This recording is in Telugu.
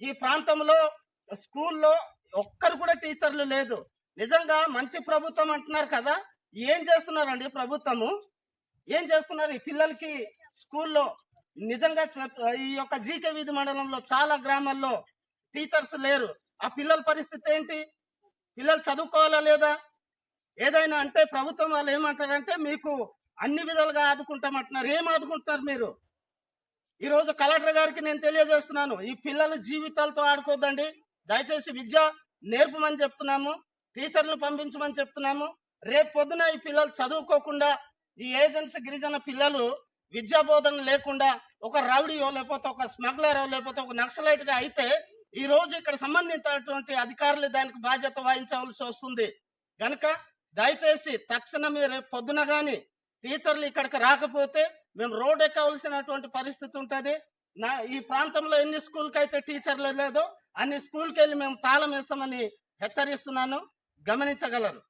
ఈ ప్రాంతంలో స్కూల్లో ఒక్కరు కూడా టీచర్లు లేదు. నిజంగా మంచి ప్రభుత్వం అంటున్నారు కదా ఏం చేస్తున్నారండి ప్రభుత్వము? ఏం చేస్తున్నారు ఈ పిల్లలకి స్కూల్లో? నిజంగా ఈ యొక్క జీకే వీధి మండలంలో చాలా గ్రామాల్లో టీచర్స్ లేరు. ఆ పిల్లల పరిస్థితి ఏంటి? పిల్లలు చదువుకోవాలా లేదా? ఏదైనా అంటే ప్రభుత్వం వాళ్ళు ఏమంటారంటే మీకు అన్ని విధాలుగా ఆదుకుంటామంటున్నారు ఏం ఆదుకుంటున్నారు మీరు? ఈరోజు కలెక్టర్ గారికి నేను తెలియజేస్తున్నాను ఈ పిల్లల జీవితాలతో ఆడుకోద్దండి. దయచేసి విద్య నేర్పమని చెప్తున్నాము టీచర్లు పంపించమని చెప్తున్నాము. రేపు పొద్దున ఈ పిల్లలు చదువుకోకుండా ఈ ఏజెన్సీ గిరిజన పిల్లలు విద్యా బోధన లేకుండా ఒక రౌడీయో లేకపోతే ఒక స్మగ్లర్ లేకపోతే ఒక నక్సలైట్గా అయితే ఈ రోజు ఇక్కడ సంబంధించినటువంటి అధికారులు దానికి బాధ్యత వహించవలసి వస్తుంది. కనుక దయచేసి తక్షణమే రేపు పొద్దున కానీ టీచర్లు ఇక్కడికి రాకపోతే మేము రోడ్ ఎక్కవలసినటువంటి పరిస్థితి ఉంటుంది. నా ఈ ప్రాంతంలో ఎన్ని స్కూల్కి అయితే టీచర్లు లేదో అన్ని స్కూల్కి వెళ్ళి మేము తాళం వేస్తామని హెచ్చరిస్తున్నాను. గమనించగలరు.